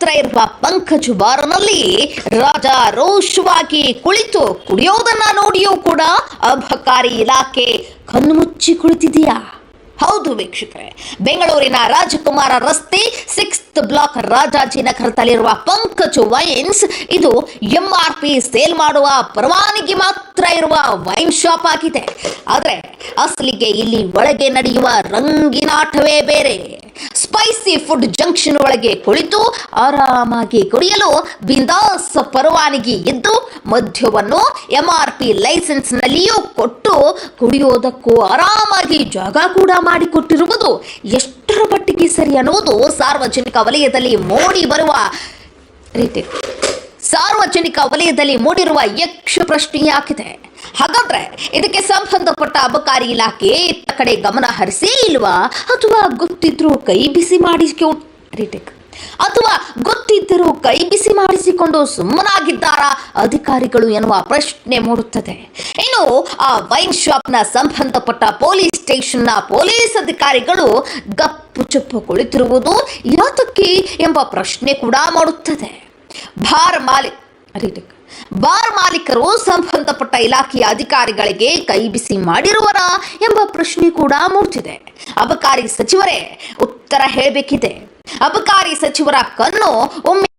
ಮಾತ್ರ ಇರುವ ಪಂಕಜು ಬಾರನಲ್ಲಿ ರಾಜ ರೋಷವಾಗಿ ಕುಳಿತು ಕುಡಿಯೋದನ್ನ ನೋಡಿಯೂ ಕೂಡ ಅಬಕಾರಿ ಇಲಾಖೆ ಕಣ್ಣು ಮುಚ್ಚಿ ಕುಳಿತಿದೆಯಾ? ಹೌದು ವೀಕ್ಷಕರೇ, ಬೆಂಗಳೂರಿನ ರಾಜಕುಮಾರ ರಸ್ತೆ ಸಿಕ್ಸ್ತ್ ಬ್ಲಾಕ್ ರಾಜಾಜಿನಗರದಲ್ಲಿರುವ ಪಂಕಜ್ ವೈನ್ಸ್ ಇದು ಎಂ ಆರ್ ಪಿ ಸೇಲ್ ಮಾಡುವ ಪರವಾನಗಿ ಮಾತ್ರ ಇರುವ ವೈನ್ ಶಾಪ್ ಆಗಿದೆ. ಆದರೆ ಅಸಲಿಗೆ ಇಲ್ಲಿ ಒಳಗೆ ನಡೆಯುವ ರಂಗಿನಾಟವೇ ಬೇರೆ. ಸ್ಪೈಸಿ ಫುಡ್ ಜಂಕ್ಷನ್ ಒಳಗೆ ಕುಳಿತು ಆರಾಮಾಗಿ ಕುಡಿಯಲು ಬಿಂದಾಸ್ ಪರವಾನಗಿ ಇದ್ದು ಮದ್ಯವನ್ನು ಎಂಆರ್ ಪಿ ಲೈಸೆನ್ಸ್ ನಲ್ಲಿಯೂ ಕೊಟ್ಟು ಕುಡಿಯೋದಕ್ಕೂ ಆರಾಮಾಗಿ ಜಾಗ ಕೂಡ ಮಾಡಿಕೊಟ್ಟಿರುವುದು ಎಷ್ಟರ ಮಟ್ಟಿಗೆ ಸರಿ ಅನ್ನುವುದು ಸಾರ್ವಜನಿಕ ವಲಯದಲ್ಲಿ ಮೂಡಿ ಬರುವ ರೀತಿ. ಸಾರ್ವಜನಿಕ ವಲಯದಲ್ಲಿ ಮೂಡಿರುವ ಯಕ್ಷ ಪ್ರಶ್ನೆಯಾಗಿದೆ ಹಾಗಾದ್ರೆ ಇದಕ್ಕೆ ಸಂಬಂಧಪಟ್ಟ ಅಬಕಾರಿ ಇಲಾಖೆ ಇತ್ತ ಕಡೆ ಗಮನ ಹರಿಸೇ ಇಲ್ವಾ? ಅಥವಾ ಗೊತ್ತಿದ್ರೂ ಕೈ ಬಿಸಿ ಮಾಡಿಸ್ಕೊ ಅಥವಾ ಗೊತ್ತಿದ್ದರೂ ಕೈ ಬಿಸಿ ಮಾಡಿಸಿಕೊಂಡು ಸುಮ್ಮನಾಗಿದ್ದಾರಾ? ಅಧಿಕಾರಿಗಳು ಎನ್ನುವ ಪ್ರಶ್ನೆ ಮೂಡುತ್ತದೆ. ಇನ್ನು ಆ ವೈನ್ ಶಾಪ್ನ ಸಂಬಂಧಪಟ್ಟ ಪೊಲೀಸ್ ಸ್ಟೇಷನ್ನ ಪೊಲೀಸ್ ಅಧಿಕಾರಿಗಳು ಗಪ್ಪು ಚುಪ್ಪು ಕುಳಿತಿರುವುದು ಯಾತಕ್ಕೆ ಎಂಬ ಪ್ರಶ್ನೆ ಕೂಡ ಮಾಡುತ್ತದೆ. ಭಾರ ಮಾಲಿ ಬಾರ್ ಮಾಲೀಕರು ಸಂಬಂಧಪಟ್ಟ ಇಲಾಖೆಯ ಅಧಿಕಾರಿಗಳಿಗೆ ಕೈ ಬಿಸಿ ಮಾಡಿರುವರಾ ಎಂಬ ಪ್ರಶ್ನೆ ಕೂಡ ಮೂಡ್ತಿದೆ. ಅಬಕಾರಿ ಸಚಿವರೇ, ಉತ್ತರ ಹೇಳಬೇಕಿದೆ. ಅಬಕಾರಿ ಸಚಿವರ ಕಣ್ಣು ಒಮ್ಮೆ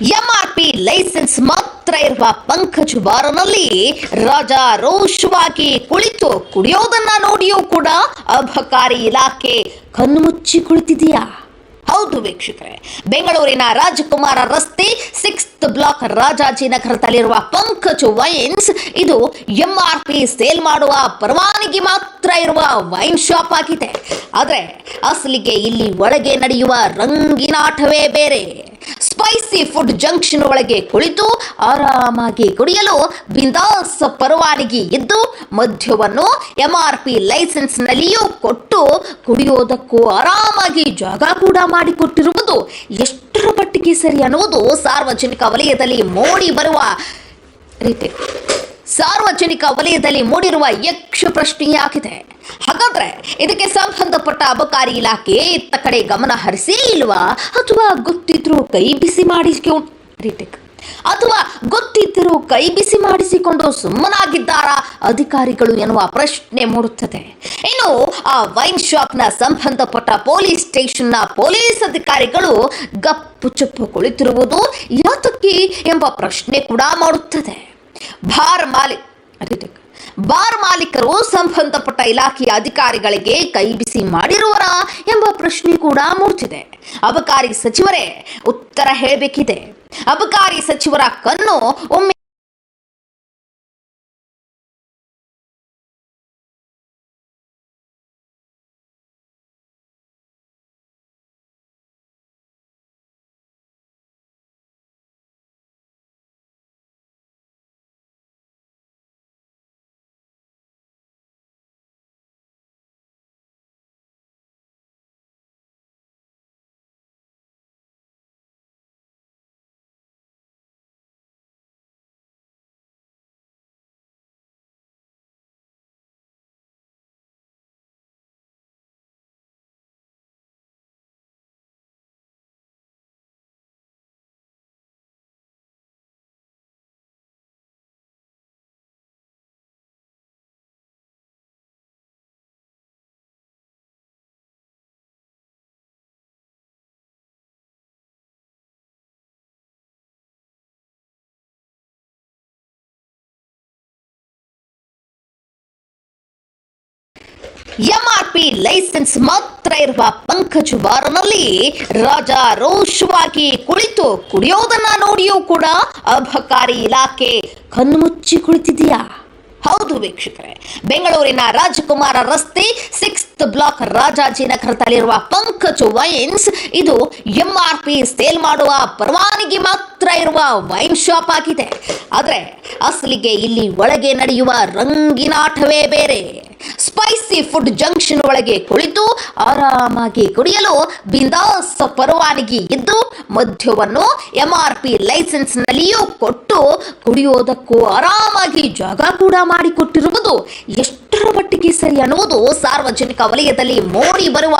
ಎಂಆರ್ಪಿ ಲೈಸೆನ್ಸ್ ಮಾತ್ರ ಇರುವ ಪಂಕಜ್ ಬಾರನಲ್ಲಿ ರಾಜ ರೋಷವಾಗಿ ಕುಳಿತು ಕುಡಿಯೋದನ್ನ ನೋಡಿಯೂ ಕೂಡ ಅಬಕಾರಿ ಇಲಾಖೆ ಕಣ್ಣು ಮುಚ್ಚಿ ಕುಳಿತಿದೆಯಾ ಹೌದು ವೀಕ್ಷಕರೇ, ಬೆಂಗಳೂರಿನ ರಾಜಕುಮಾರ ರಸ್ತೆ ಸಿಕ್ಸ್ತ್ ಬ್ಲಾಕ್ ರಾಜಾಜಿನಗರದಲ್ಲಿರುವ ಪಂಕಜ್ ವೈನ್ಸ್, ಇದು ಎಂ ಆರ್ ಪಿ ಸೇಲ್ ಮಾಡುವ ಪರವಾನಗಿ ಮಾತ್ರ ಇರುವ ವೈನ್ ಶಾಪ್ ಆಗಿದೆ. ಆದರೆ ಅಸಲಿಗೆ ಇಲ್ಲಿ ಒಳಗೆ ನಡೆಯುವ ರಂಗಿನಾಟವೇ ಬೇರೆ. ಸ್ಪೈಸಿ ಫುಡ್ ಜಂಕ್ಷನ್ ಒಳಗೆ ಕುಳಿತು ಆರಾಮಾಗಿ ಕುಡಿಯಲು ಬಿಂದಾಸ್ ಪರವಾನಗಿ ಇದ್ದು ಮದ್ಯವನ್ನು ಎಂಆರ್ ಪಿ ಲೈಸೆನ್ಸ್ ನಲ್ಲಿಯೂ ಕೊಟ್ಟು ಕುಡಿಯೋದಕ್ಕೂ ಆರಾಮಾಗಿ ಜಾಗ ಕೂಡ ಮಾಡಿಕೊಟ್ಟಿರುವುದು ಎಷ್ಟರ ಮಟ್ಟಿಗೆ ಸರಿ ಅನ್ನುವುದು ಸಾರ್ವಜನಿಕ ವಲಯದಲ್ಲಿ ಮೂಡಿ ಬರುವ ರೀತಿ. ಸಾರ್ವಜನಿಕ ವಲಯದಲ್ಲಿ ಮೂಡಿರುವ ಯಕ್ಷ ಪ್ರಶ್ನೆಯಾಗಿದೆ. ಹಾಗಾದ್ರೆ ಇದಕ್ಕೆ ಸಂಬಂಧಪಟ್ಟ ಅಬಕಾರಿ ಇಲಾಖೆ ಇತ್ತ ಕಡೆ ಗಮನ ಹರಿಸಿ ಇಲ್ವಾ? ಅಥವಾ ಗೊತ್ತಿದ್ರೂ ಕೈ ಬಿಸಿ ಮಾಡಿಸ್ಕೊ ರೀಟೇಕ್ ಅಥವಾ ಗೊತ್ತಿದ್ದರೂ ಕೈ ಬಿಸಿ ಮಾಡಿಸಿಕೊಂಡು ಸುಮ್ಮನಾಗಿದ್ದಾರಾ? ಅಧಿಕಾರಿಗಳು ಎನ್ನುವ ಪ್ರಶ್ನೆ ಮೂಡುತ್ತದೆ. ಇನ್ನು ಆ ವೈನ್ ಶಾಪ್ನ ಸಂಬಂಧಪಟ್ಟ ಪೊಲೀಸ್ ಸ್ಟೇಷನ್ನ ಪೊಲೀಸ್ ಅಧಿಕಾರಿಗಳು ಗಪ್ಪು ಚಪ್ಪು ಕುಳಿತಿರುವುದು ಯಾತಕ್ಕೆ ಎಂಬ ಪ್ರಶ್ನೆ ಕೂಡ ಮಾಡುತ್ತದೆ. ಬಾರ್ ಮಾಲಿ ಬಾರ್ ಮಾಲೀಕರು ಸಂಬಂಧಪಟ್ಟ ಇಲಾಖೆಯ ಅಧಿಕಾರಿಗಳಿಗೆ ಕೈ ಬಿಸಿ ಮಾಡಿರುವರಾ ಎಂಬ ಪ್ರಶ್ನೆ ಕೂಡ ಮೂಡ್ತಿದೆ ಅಬಕಾರಿ ಸಚಿವರೇ, ಉತ್ತರ ಹೇಳಬೇಕಿದೆ. ಅಬಕಾರಿ ಸಚಿವರ ಕಣ್ಣು ಒಮ್ಮೆ ಎಂಆರ್ಪಿ ಲೈಸೆನ್ಸ್ ಮಾತ್ರ ಇರುವ ಪಂಕಜ್ ಬಾರ್ನಲ್ಲಿ ರಾಜ ರೋಷವಾಗಿ ಕುಳಿತು ಕುಡಿಯೋದನ್ನ ನೋಡಿಯೂ ಕೂಡ ಅಬಕಾರಿ ಇಲಾಖೆ ಕಣ್ಮುಚ್ಚಿ ಕುಳಿತಿದೆಯಾ? ಹೌದು ವೀಕ್ಷಕರೇ. ಬೆಂಗಳೂರಿನ ರಾಜಕುಮಾರ ರಸ್ತೆ ಸಿಕ್ಸ್ತ್ ಬ್ಲಾಕ್ ರಾಜಾಜಿನಗರದಲ್ಲಿರುವ ಪಂಕಜ್ ವೈನ್ಸ್ ಇದು ಎಂಆರ್ಪಿ ಸೇಲ್ ಮಾಡುವ ಪರವಾನಗಿ ಮಾತ್ರ ಇರುವ ವೈನ್ ಶಾಪ್ ಆಗಿದೆ. ಆದರೆ ಅಸಲಿಗೆ ಇಲ್ಲಿ ಒಳಗೆ ನಡೆಯುವ ರಂಗಿನಾಟವೇ ಬೇರೆ. ಸ್ಪೈಸಿ ಫುಡ್ ಜಂಕ್ಷನ್ ಒಳಗೆ ಕುಳಿತು ಆರಾಮಾಗಿ ಕುಡಿಯಲು ಬಿಂದಾಸ್ ಪರವಾನಗಿ ಇದ್ದು ಮದ್ಯವನ್ನು ಪಿ ಲೈಸೆನ್ಸ್ ನಲ್ಲಿಯೂ ಕೊಟ್ಟು ಕುಡಿಯೋದಕ್ಕೂ ಆರಾಮಾಗಿ ಜಾಗ ಕೂಡ ಮಾಡಿಕೊಟ್ಟಿರುವುದು ಎಷ್ಟರ ಮಟ್ಟಿಗೆ ಸರಿ ಅನ್ನುವುದು ಸಾರ್ವಜನಿಕ ವಲಯದಲ್ಲಿ ಮೋಡಿ ಬರುವ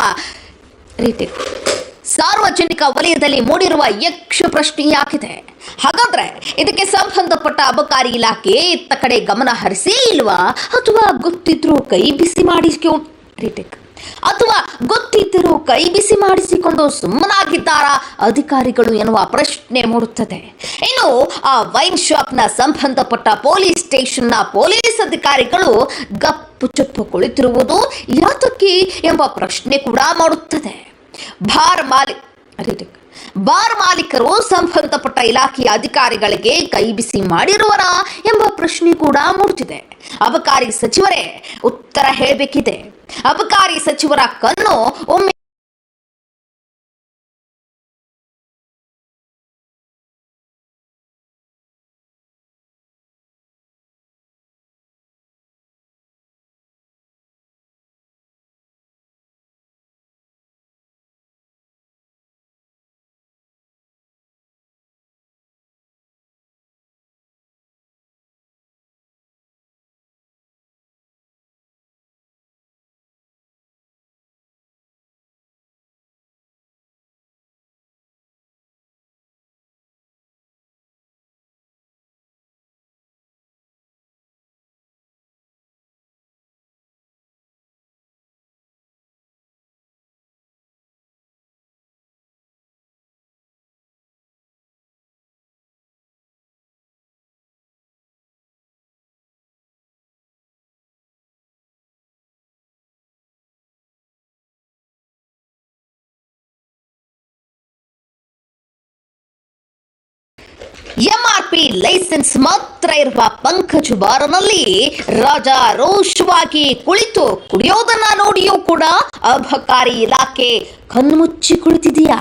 ರೀತಿ. ಸಾರ್ವಜನಿಕ ವಲಯದಲ್ಲಿ ಮೂಡಿರುವ ಯಕ್ಷ ಪ್ರಶ್ನೆಯಾಗಿದೆ. ಹಾಗಾದ್ರೆ ಇದಕ್ಕೆ ಸಂಬಂಧಪಟ್ಟ ಅಬಕಾರಿ ಇಲಾಖೆ ಇತ್ತ ಕಡೆ ಗಮನ ಹರಿಸಿ ಇಲ್ವಾ? ಅಥವಾ ಗೊತ್ತಿದ್ರು ಕೈ ಬಿಸಿ ಮಾಡಿಸ್ಕೊಂಡು ಅಥವಾ ಗೊತ್ತಿದ್ದರೂ ಕೈ ಬಿಸಿ ಮಾಡಿಸಿಕೊಂಡು ಸುಮ್ಮನಾಗಿದ್ದಾರಾ ಅಧಿಕಾರಿಗಳು ಎನ್ನುವ ಪ್ರಶ್ನೆ ಮೂಡುತ್ತದೆ. ಇನ್ನು ಆ ವೈನ್ ಶಾಪ್ನ ಸಂಬಂಧಪಟ್ಟ ಪೊಲೀಸ್ ಸ್ಟೇಷನ್ನ ಪೊಲೀಸ್ ಅಧಿಕಾರಿಗಳು ಗಪ್ಪು ಚುಪ್ಪು ಕುಳಿತಿರುವುದು ಯಾತಕ್ಕೆ ಎಂಬ ಪ್ರಶ್ನೆ ಕೂಡ ಮಾಡುತ್ತದೆ. ಬಾರ್ ಮಾಲಿ. ಬಾರ್ ಮಾಲೀಕರು ಸಂಬಂಧಪಟ್ಟ ಇಲಾಖೆಯ ಅಧಿಕಾರಿಗಳಿಗೆ ಕೈ ಬಿಸಿ ಮಾಡಿರುವರ ಎಂಬ ಪ್ರಶ್ನೆ ಕೂಡ ಮೂಡುತ್ತಿದೆ ಅಬಕಾರಿ ಸಚಿವರೇ, ಉತ್ತರ ಹೇಳಬೇಕಿದೆ ಅಬಕಾರಿ ಸಚಿವರ ಕಣ್ಣು ಒಮ್ಮೆ ಎಂಆರ್ಪಿ ಲೈಸೆನ್ಸ್ ಮಾತ್ರ ಇರುವ ಪಂಕಜ್ ಬಾರನಲ್ಲಿ ರಾಜ ರೋಷವಾಗಿ ಕುಳಿತು ಕುಡಿಯೋದನ್ನ ನೋಡಿಯೂ ಕೂಡ ಅಬಕಾರಿ ಇಲಾಖೆ ಕಣ್ಮುಚ್ಚಿ ಕುಳಿತಿದೆಯಾ?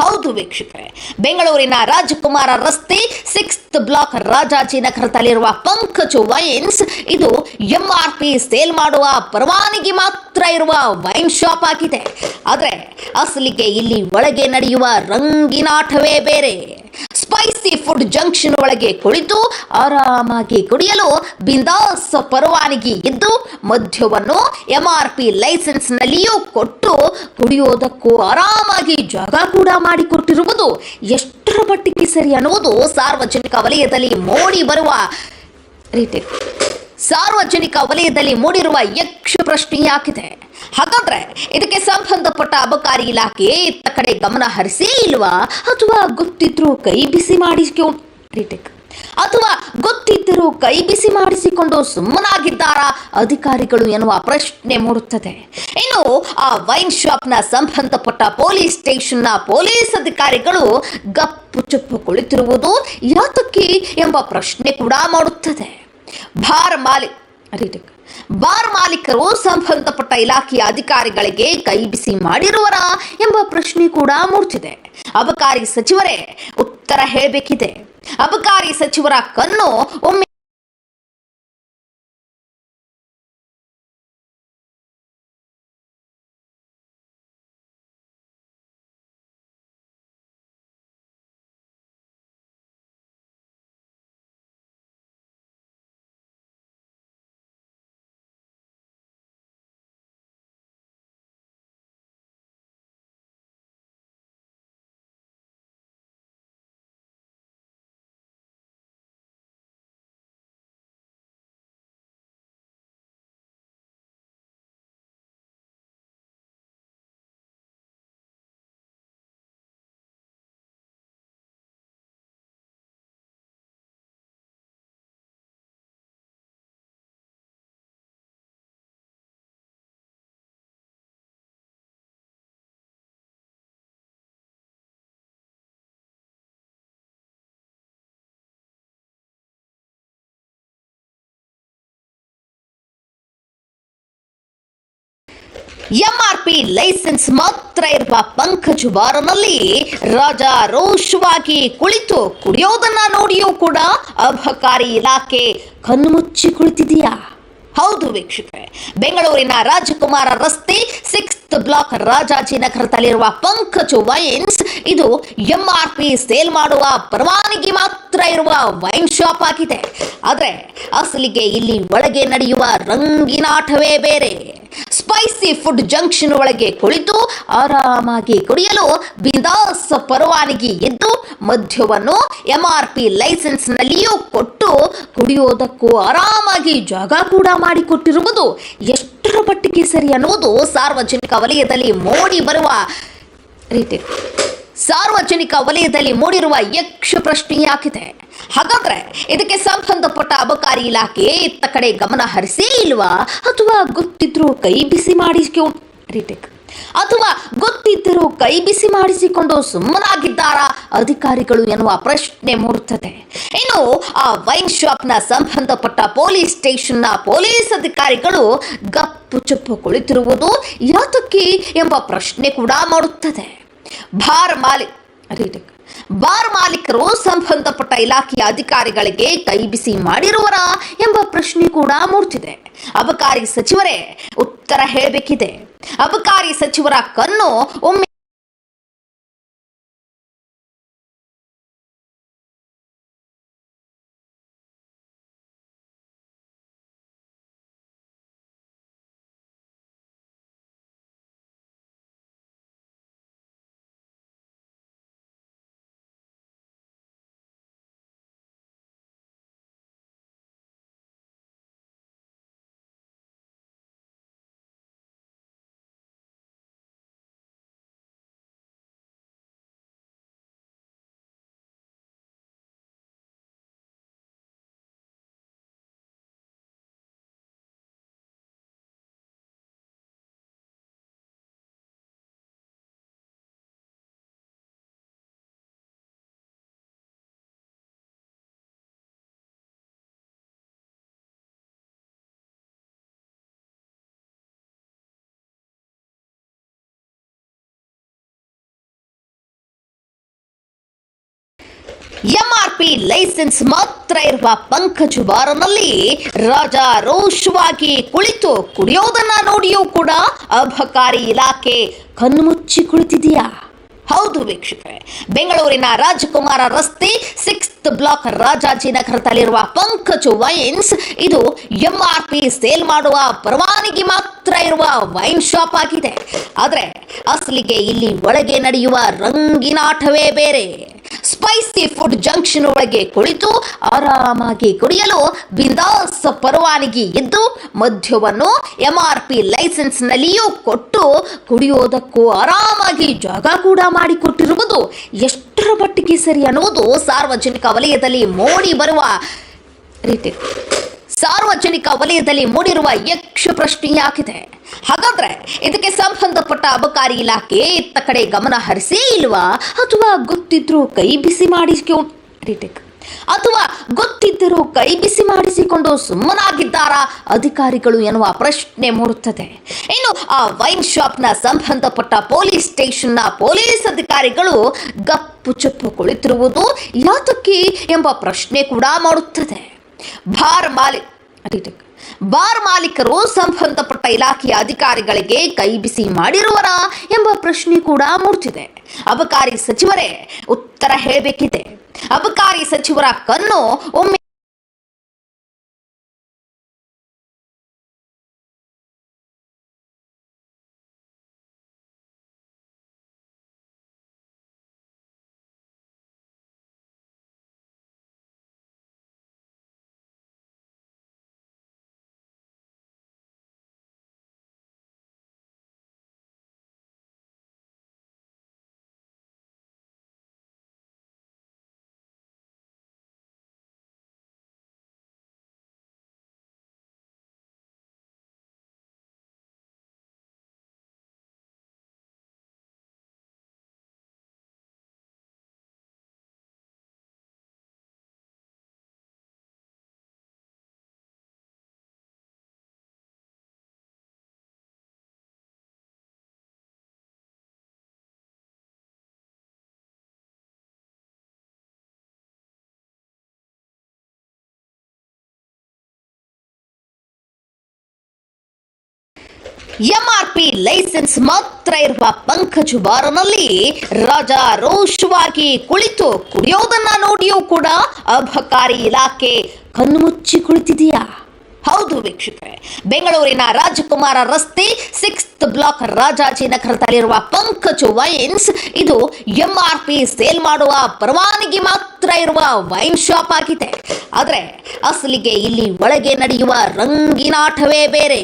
ಹೌದು ವೀಕ್ಷಕರೇ, ಬೆಂಗಳೂರಿನ ರಾಜಕುಮಾರ ರಸ್ತೆ ಸಿಕ್ಸ್ತ್ ಬ್ಲಾಕ್ ರಾಜಾಜಿನಗರದಲ್ಲಿರುವ ಪಂಕಜ್ ವೈನ್ಸ್, ಇದು ಎಂಆರ್ಪಿ ಸೇಲ್ ಮಾಡುವ ಪರವಾನಗಿ ಮಾತ್ರ ಇರುವ ವೈನ್ ಶಾಪ್ ಆಗಿದೆ. ಆದರೆ ಅಸಲಿಗೆ ಇಲ್ಲಿ ಒಳಗೆ ನಡೆಯುವ ರಂಗಿನಾಟವೇ ಬೇರೆ. ಸ್ಪೈಸಿ ಫುಡ್ ಜಂಕ್ಷನ್ ಒಳಗೆ ಕುಳಿತು ಆರಾಮಾಗಿ ಕುಡಿಯಲು ಬಿಂದಾಸ್ ಪರವಾನಗಿ ಇದ್ದು ಮದ್ಯವನ್ನು ಎಂಆರ್ಪಿ ಲೈಸೆನ್ಸ್ ನಲ್ಲಿಯೂ ಕೊಟ್ಟು ಕುಡಿಯೋದಕ್ಕೂ ಆರಾಮಾಗಿ ಜಾಗ ಕೂಡ ಮಾಡಿಕೊಟ್ಟಿರುವುದು. ಎಷ್ಟರ ಮಟ್ಟಿಗೆ ಸರಿ ಅನ್ನುವುದು ಸಾರ್ವಜನಿಕ ವಲಯದಲ್ಲಿ ಮೋಡಿ ಬರುವ ರೀಟೇಕ್ ಸಾರ್ವಜನಿಕ ವಲಯದಲ್ಲಿ ಮೂಡಿರುವ ಯಕ್ಷ ಪ್ರಶ್ನೆಯಾಗಿದೆ. ಹಾಗಾದ್ರೆ ಇದಕ್ಕೆ ಸಂಬಂಧಪಟ್ಟ ಅಬಕಾರಿ ಇಲಾಖೆ ಇತ್ತ ಕಡೆ ಗಮನ ಹರಿಸೇ ಇಲ್ವಾ? ಅಥವಾ ಗೊತ್ತಿದ್ರು ಕೈ ಬಿಸಿ ಮಾಡಿಸ್ಕೊಂಡು ಅಥವಾ ಗೊತ್ತಿದ್ದರೂ ಕೈ ಬಿಸಿ ಮಾಡಿಸಿಕೊಂಡು ಸುಮ್ಮನಾಗಿದ್ದಾರಾ? ಅಧಿಕಾರಿಗಳು ಎನ್ನುವ ಪ್ರಶ್ನೆ ಮೂಡುತ್ತದೆ. ಇನ್ನು ಆ ವೈನ್ ಶಾಪ್ನ ಸಂಬಂಧಪಟ್ಟ ಪೊಲೀಸ್ ಸ್ಟೇಷನ್ನ ಪೊಲೀಸ್ ಅಧಿಕಾರಿಗಳು ಗಪ್ಪು ಚುಪ್ಪು ಕುಳಿತಿರುವುದು ಯಾತಕ್ಕೆ ಎಂಬ ಪ್ರಶ್ನೆ ಕೂಡ ಮಾಡುತ್ತದೆ. ಬಾರ್ ಮಾಲಿ ರೀಟೇಕ್. ಬಾರ್ ಮಾಲೀಕರು ಸಂಬಂಧಪಟ್ಟ ಇಲಾಖೆಯ ಅಧಿಕಾರಿಗಳಿಗೆ ಕೈ ಬಿಸಿ ಮಾಡಿರುವರ ಎಂಬ ಪ್ರಶ್ನೆ ಕೂಡ ಮೂಡುತ್ತಿದೆ ಅಬಕಾರಿ ಸಚಿವರೇ ಉತ್ತರ ಹೇಳಬೇಕಿದೆ ಅಬಕಾರಿ ಸಚಿವರ ಕಣ್ಣು ಒಮ್ಮೆ ಎಂಆರ್ಪಿ ಲೈಸೆನ್ಸ್ ಮಾತ್ರ ಇರುವ ಪಂಕಜ್ ಬಾರನಲ್ಲಿ ರಾಜ ರೋಷವಾಗಿ ಕುಳಿತು ಕುಡಿಯೋದನ್ನ ನೋಡಿಯೂ ಕೂಡ ಅಬಕಾರಿ ಇಲಾಖೆ ಕಣ್ಮುಚ್ಚಿ ಕುಳಿತಿದೆಯಾ? ಹೌದು ವೀಕ್ಷಕರೇ. ಬೆಂಗಳೂರಿನ ರಾಜಕುಮಾರ ರಸ್ತೆ ಸಿಕ್ಸ್ತ್ ಬ್ಲಾಕ್ ರಾಜಾಜಿನಗರದಲ್ಲಿರುವ ಪಂಕಜ್ ವೈನ್ಸ್, ಇದು ಎಂಆರ್ಪಿ ಸೇಲ್ ಮಾಡುವ ಪರವಾನಗಿ ಮಾತ್ರ ಇರುವ ವೈನ್ ಶಾಪ್ ಆಗಿದೆ. ಆದರೆ ಅಸಲಿಗೆ ಇಲ್ಲಿ ಒಳಗೆ ನಡೆಯುವ ರಂಗಿನಾಟವೇ ಬೇರೆ. ಸ್ಪೈಸಿ ಫುಡ್ ಜಂಕ್ಷನ್ ಒಳಗೆ ಕುಳಿತು ಆರಾಮಾಗಿ ಕುಡಿಯಲು ಬಿಂದಾಸ್ ಪರವಾನಗಿ ಇದ್ದು ಮದ್ಯವನ್ನು ಎಂಆರ್ಪಿ ಲೈಸೆನ್ಸ್ ನಲ್ಲಿಯೂ ಕೊಟ್ಟು ಕುಡಿಯೋದಕ್ಕೂ ಆರಾಮಾಗಿ ಜಾಗ ಕೂಡ ಮಾಡಿಕೊಟ್ಟಿರುವುದು ಎಷ್ಟರ ಮಟ್ಟಿಗೆ ಸರಿ ಅನ್ನುವುದು ಸಾರ್ವಜನಿಕ ವಲಯದಲ್ಲಿ ಮೋಡಿ ಬರುವ ರೀತಿ. ಸಾರ್ವಜನಿಕ ವಲಯದಲ್ಲಿ ಮೂಡಿರುವ ಯಕ್ಷ ಪ್ರಶ್ನೆಯಾಗಿದೆ ಹಾಗಾದ್ರೆ ಇದಕ್ಕೆ ಸಂಬಂಧಪಟ್ಟ ಅಬಕಾರಿ ಇಲಾಖೆ ಇತ್ತ ಕಡೆ ಗಮನ ಹರಿಸೇ ಇಲ್ವಾ? ಅಥವಾ ಗೊತ್ತಿದ್ರೂ ಕೈ ಬಿಸಿ ರೀಟೇಕ್ ಅಥವಾ ಗೊತ್ತಿದ್ದರೂ ಕೈ ಬಿಸಿ ಮಾಡಿಸಿಕೊಂಡು ಸುಮ್ಮನಾಗಿದ್ದಾರಾ? ಅಧಿಕಾರಿಗಳು ಎನ್ನುವ ಪ್ರಶ್ನೆ ಮೂಡುತ್ತದೆ. ಇನ್ನು ಆ ವೈನ್ ಶಾಪ್ನ ಸಂಬಂಧಪಟ್ಟ ಪೊಲೀಸ್ ಸ್ಟೇಷನ್ನ ಪೊಲೀಸ್ ಅಧಿಕಾರಿಗಳು ಗಪ್ಪು ಚುಪ್ಪು ಕುಳಿತಿರುವುದು ಯಾತಕ್ಕೆ ಎಂಬ ಪ್ರಶ್ನೆ ಕೂಡ ಮಾಡುತ್ತದೆ. ಭಾರ ಮಾಲಿ ಬಾರ್ ಮಾಲೀಕರು ಸಂಬಂಧಪಟ್ಟ ಇಲಾಖೆಯ ಅಧಿಕಾರಿಗಳಿಗೆ ಕೈ ಬಿಸಿ ಮಾಡಿರುವರ ಎಂಬ ಪ್ರಶ್ನೆ ಕೂಡ ಮೂಡ್ತಿದೆ ಅಬಕಾರಿ ಸಚಿವರೇ, ಉತ್ತರ ಹೇಳಬೇಕಿದೆ. ಅಬಕಾರಿ ಸಚಿವರ ಕಣ್ಣು ಒಮ್ಮೆ ಎಂಆರ್ಪಿ ಲೈಸೆನ್ಸ್ ಮಾತ್ರ ಇರುವ ಪಂಕಜ್ ಬಾರನಲ್ಲಿ ರಾಜ ರೋಷವಾಗಿ ಕುಳಿತು ಕುಡಿಯೋದನ್ನ ನೋಡಿಯೂ ಕೂಡ ಅಬಕಾರಿ ಇಲಾಖೆ ಕಣ್ಮುಚ್ಚಿ ಕುಳಿತಿದೆಯಾ? ಹೌದು ವೀಕ್ಷಕರೇ, ಬೆಂಗಳೂರಿನ ರಾಜಕುಮಾರ ರಸ್ತೆ ಸಿಕ್ಸ್ತ್ ಬ್ಲಾಕ್ ರಾಜಾಜಿನಗರದಲ್ಲಿರುವ ಪಂಕಜ್ ವೈನ್ಸ್, ಇದು ಎಂಆರ್ಪಿ ಸೇಲ್ ಮಾಡುವ ಪರವಾನಗಿ ಮಾತ್ರ ಇರುವ ವೈನ್ ಶಾಪ್ ಆಗಿದೆ. ಆದರೆ ಅಸಲಿಗೆ ಇಲ್ಲಿ ಒಳಗೆ ನಡೆಯುವ ರಂಗಿನಾಟವೇ ಬೇರೆ. ಸ್ಪೈಸಿ ಫುಡ್ ಜಂಕ್ಷನ್ ಒಳಗೆ ಕುಳಿತು ಆರಾಮಾಗಿ ಕುಡಿಯಲು ಬಿಂದಾಸ್ ಪರವಾನಗಿ ಇದ್ದು ಮದ್ಯವನ್ನು ಎಂಆರ್ಪಿ ಲೈಸೆನ್ಸ್ ನಲ್ಲಿಯೂ ಕೊಟ್ಟು ಕುಡಿಯೋದಕ್ಕೂ ಆರಾಮಾಗಿ ಜಾಗ ಕೂಡ ಮಾಡಿಕೊಟ್ಟಿರುವುದು ಎಷ್ಟರ ಮಟ್ಟಿಗೆ ಸರಿ ಅನ್ನೋದು ಸಾರ್ವಜನಿಕ ವಲಯದಲ್ಲಿ ಮೋಡಿ ಬರುವ ರೀತಿ. ಸಾರ್ವಜನಿಕ ವಲಯದಲ್ಲಿ ಮೂಡಿರುವ ಯಕ್ಷ ಪ್ರಶ್ನೆಯಾಗಿದೆ. ಹಾಗಾದ್ರೆ ಇದಕ್ಕೆ ಸಂಬಂಧಪಟ್ಟ ಅಬಕಾರಿ ಇಲಾಖೆ ಇತ್ತ ಕಡೆ ಗಮನ ಹರಿಸೇ ಇಲ್ವಾ? ಅಥವಾ ಗೊತ್ತಿದ್ರು ಕೈ ಬಿಸಿ ಮಾಡಿಸಿಕೊಂಡು ಅಥವಾ ಗೊತ್ತಿದ್ದರೂ ಕೈ ಬಿಸಿ ಮಾಡಿಸಿಕೊಂಡು ಸುಮ್ಮನಾಗಿದ್ದಾರಾ? ಅಧಿಕಾರಿಗಳು ಎನ್ನುವ ಪ್ರಶ್ನೆ ಮೂಡುತ್ತದೆ. ಇನ್ನು ಆ ವೈನ್ ಶಾಪ್ನ ಸಂಬಂಧಪಟ್ಟ ಪೊಲೀಸ್ ಸ್ಟೇಷನ್ನ ಪೊಲೀಸ್ ಅಧಿಕಾರಿಗಳು ಗಪ್ಪು ಚಪ್ಪು ಕುಳಿತಿರುವುದು ಯಾತಕ್ಕೆ ಎಂಬ ಪ್ರಶ್ನೆ ಕೂಡ ಮಾಡುತ್ತದೆ. ಬಾರ್ ರೀಟೇಕ್ ಬಾರ್ ಮಾಲೀಕರು ಸಂಬಂಧಪಟ್ಟ ಇಲಾಖೆಯ ಅಧಿಕಾರಿಗಳಿಗೆ ಕೈ ಬಿಸಿ ಮಾಡಿರುವರ ಎಂಬ ಪ್ರಶ್ನೆ ಕೂಡ ಮೂಡ್ತಿದೆ ಅಬಕಾರಿ ಸಚಿವರೇ, ಉತ್ತರ ಹೇಳಬೇಕಿದೆ. ಅಬಕಾರಿ ಸಚಿವರ ಕಣ್ಣು ಒಮ್ಮೆ ಎಂಆರ್ಪಿ ಲೈಸೆನ್ಸ್ ಮಾತ್ರ ಇರುವ ಪಂಕಜ್ ಬಾರನಲ್ಲಿ ರಾಜಾರೋಷವಾಗಿ ಕುಳಿತು ಕುಡಿಯೋದನ್ನ ನೋಡಿಯೂ ಕೂಡ ಅಬಕಾರಿ ಇಲಾಖೆ ಕಣ್ಮುಚ್ಚಿ ಕುಳಿತಿದೆಯಾ? ಹೌದು ವೀಕ್ಷಕರೇ. ಬೆಂಗಳೂರಿನ ರಾಜಕುಮಾರ ರಸ್ತೆ ಸಿಕ್ಸ್ತ್ ಬ್ಲಾಕ್ ರಾಜಾಜಿನಗರದಲ್ಲಿರುವ ಪಂಕಜ್ ವೈನ್ಸ್, ಇದು ಎಂಆರ್ಪಿ ಸೇಲ್ ಮಾಡುವ ಪರವಾನಗಿ ಮಾತ್ರ ಇರುವ ವೈನ್ ಶಾಪ್ ಆಗಿದೆ. ಆದರೆ ಅಸಲಿಗೆ ಇಲ್ಲಿ ಒಳಗೆ ನಡೆಯುವ ರಂಗಿನಾಟವೇ ಬೇರೆ.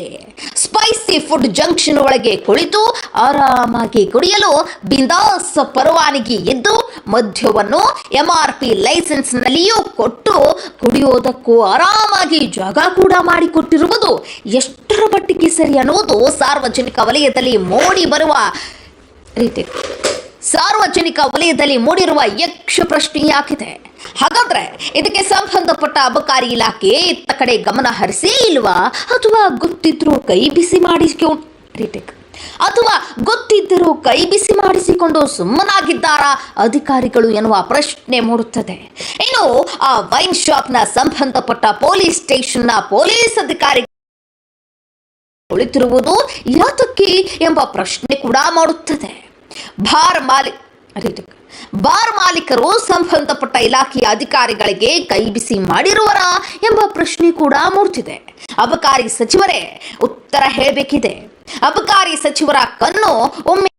ಸ್ಪೈಸಿ ಫುಡ್ ಜಂಕ್ಷನ್ ಒಳಗೆ ಕುಳಿತು ಆರಾಮಾಗಿ ಕುಡಿಯಲು ಬಿಂದಾಸ್ ಪರವಾನಗಿ ಇದ್ದು ಮದ್ಯವನ್ನು ಎಂಆರ್ಪಿ ಲೈಸೆನ್ಸ್ನಲ್ಲಿಯೂ ಕೊಟ್ಟು ಕುಡಿಯೋದಕ್ಕೂ ಆರಾಮಾಗಿ ಜಾಗ ಕೂಡ ಮಾಡಿಕೊಟ್ಟಿರುವುದು ಎಷ್ಟರ ಮಟ್ಟಿಗೆ ಸರಿ ಅನ್ನುವುದು ಸಾರ್ವಜನಿಕ ವಲಯದಲ್ಲಿ ಮೂಡಿ ಬರುವ ರೀತಿ. ಸಾರ್ವಜನಿಕ ವಲಯದಲ್ಲಿ ಮೂಡಿರುವ ಯಕ್ಷ ಪ್ರಶ್ನೆಯಾಗಿದೆ ಹಾಗಾದ್ರೆ ಇದಕ್ಕೆ ಸಂಬಂಧಪಟ್ಟ ಅಬಕಾರಿ ಇಲಾಖೆ ಇತ್ತ ಕಡೆ ಗಮನ ಹರಿಸೇ ಇಲ್ವಾ? ಅಥವಾ ಗೊತ್ತಿದ್ರೂ ಕೈ ಬಿಸಿ ಮಾಡಿಸ್ಕೊಂಡು ರೀಟೇಕ್ ಅಥವಾ ಗೊತ್ತಿದ್ದರೂ ಕೈ ಬಿಸಿ ಮಾಡಿಸಿಕೊಂಡು ಸುಮ್ಮನಾಗಿದ್ದಾರಾ? ಅಧಿಕಾರಿಗಳು ಎನ್ನುವ ಪ್ರಶ್ನೆ ಮೂಡುತ್ತದೆ. ಇನ್ನು ಆ ವೈನ್ ಶಾಪ್ನ ಸಂಬಂಧಪಟ್ಟ ಪೊಲೀಸ್ ಸ್ಟೇಷನ್ನ ಪೊಲೀಸ್ ಅಧಿಕಾರಿ ಕುಳಿತಿರುವುದು ಯಾತಕ್ಕೆ ಎಂಬ ಪ್ರಶ್ನೆ ಕೂಡ ಮಾಡುತ್ತದೆ. ಬಾರ್ ಮಾಲಿ ಬಾರ್ ಮಾಲೀಕರು ಸಂಬಂಧಪಟ್ಟ ಇಲಾಖೆಯ ಅಧಿಕಾರಿಗಳಿಗೆ ಕೈ ಬಿಸಿ ಮಾಡಿರುವರಾ ಎಂಬ ಪ್ರಶ್ನೆ ಕೂಡ ಮೂಡುತ್ತಿದೆ ಅಬಕಾರಿ ಸಚಿವರೇ, ಉತ್ತರ ಹೇಳಬೇಕಿದೆ. ಅಬಕಾರಿ ಸಚಿವರ ಕಣ್ಣು ಒಮ್ಮೆ